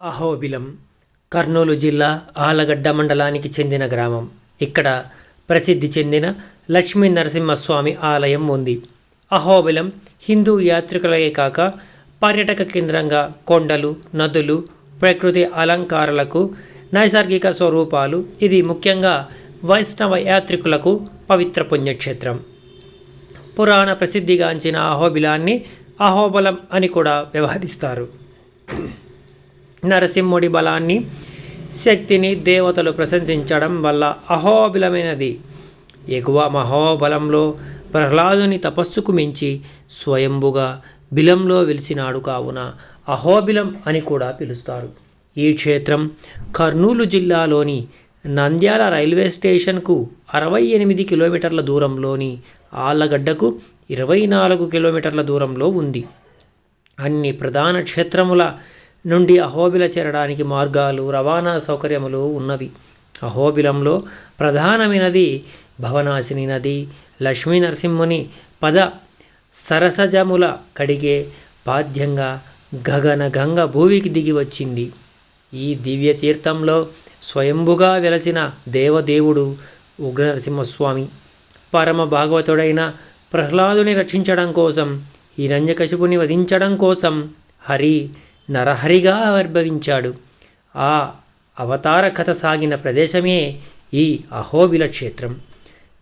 అహోబిలం కర్నూలు జిల్లా ఆలగడ్డ మండలానికి చెందిన గ్రామం. ఇక్కడ ప్రసిద్ధి చెందిన లక్ష్మీ నరసింహస్వామి ఆలయం ఉంది. అహోబిలం హిందూ యాత్రికులకే కాక పర్యాటక కేంద్రంగా కొండలు నదులు ప్రకృతి అలంకారాలకు నైసర్గిక స్వరూపాలు ఇది ముఖ్యంగా వైష్ణవ యాత్రికులకు పవిత్ర పుణ్యక్షేత్రం. పురాణ ప్రసిద్ధిగాంచిన అహోబిలాన్ని అహోబలం అని కూడా వ్యవహరిస్తారు. నరసింహుడి బలాన్ని శక్తిని దేవతలు ప్రశంసించడం వల్ల అహోబిలమైనది. ఎగువ మహోబలంలో ప్రహ్లాదుని తపస్సుకు మించి స్వయంభుగా బిలంలో వెలిసినాడు కావున అహోబిలం అని కూడా పిలుస్తారు. ఈ క్షేత్రం కర్నూలు జిల్లాలోని నంద్యాల రైల్వే స్టేషన్కు అరవై ఎనిమిది కిలోమీటర్ల దూరంలోని ఆళ్ళగడ్డకు ఇరవై నాలుగు కిలోమీటర్ల దూరంలో ఉంది. అన్ని ప్రధాన క్షేత్రముల నుండి అహోబిల చేరడానికి మార్గాలు రవాణా సౌకర్యములు ఉన్నవి. అహోబిలంలో ప్రధానమైనది భవనాశిని నది లక్ష్మీ నరసింహుని పద సరసజముల కడిగే పాద్యంగా గగన గంగ భూమికి దిగి వచ్చింది. ఈ దివ్య తీర్థంలో స్వయంభుగా వెలసిన దేవదేవుడు ఉగ్రనరసింహస్వామి పరమ భాగవతుడైన ప్రహ్లాదుని రక్షించడం కోసం హిరణ్యకశిపుని వధించడం కోసం హరి నరహరిగా ఆవిర్భవించాడు. ఆ అవతార కథ సాగిన ప్రదేశమే ఈ అహోబిల క్షేత్రం.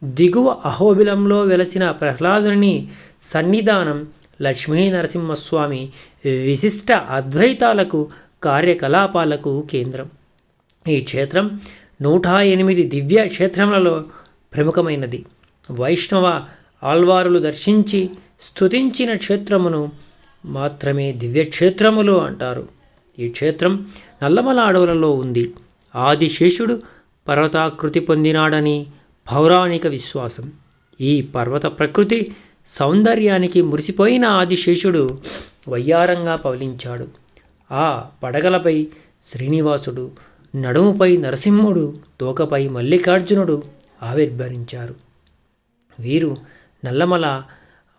దిగువ అహోబిలంలో వెలసిన ప్రహ్లాదుని సన్నిధానం లక్ష్మీ నరసింహస్వామి విశిష్ట అద్వైతాలకు కార్యకలాపాలకు కేంద్రం. ఈ క్షేత్రం నూట ఎనిమిది దివ్య క్షేత్రములలో ప్రముఖమైనది. వైష్ణవ ఆల్వారులు దర్శించి స్తుతించిన క్షేత్రమును మాత్రమే దివ్యక్షేత్రములు అంటారు. ఈ క్షేత్రం నల్లమల అడవులలో ఉంది. ఆదిశేషుడు పర్వతాకృతి పొందినాడని పౌరాణిక విశ్వాసం. ఈ పర్వత ప్రకృతి సౌందర్యానికి మురిసిపోయిన ఆదిశేషుడు వయ్యారంగా పవలించాడు. ఆ పడగలపై శ్రీనివాసుడు నడుముపై నరసింహుడు తోకపై మల్లికార్జునుడు ఆవిర్భవించారు. వీరు నల్లమల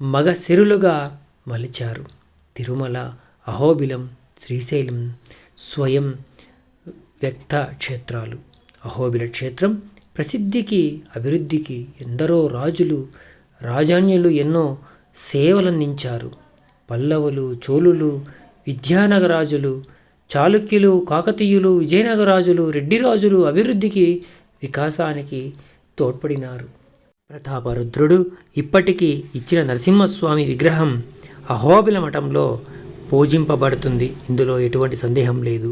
మగ సిరులుగా మలిచారు. తిరుమల అహోబిలం శ్రీశైలం స్వయం వ్యక్త క్షేత్రాలు అహోబిల క్షేత్రం ప్రసిద్ధికి అభివృద్ధికి ఎందరో రాజులు రాజాన్యులు ఎన్నో సేవలందించారు. పల్లవులు చోళులు విద్యానగరాజులు చాళుక్యులు కాకతీయులు విజయనగరాజులు రెడ్డిరాజులు అభివృద్ధికి వికాసానికి తోడ్పడినారు. ప్రతాపరుద్రుడు ఇప్పటికీ ఇచ్చిన నరసింహస్వామి విగ్రహం అహోబిల మఠంలో పూజింపబడుతుంది. ఇందులో ఎటువంటి సందేహం లేదు.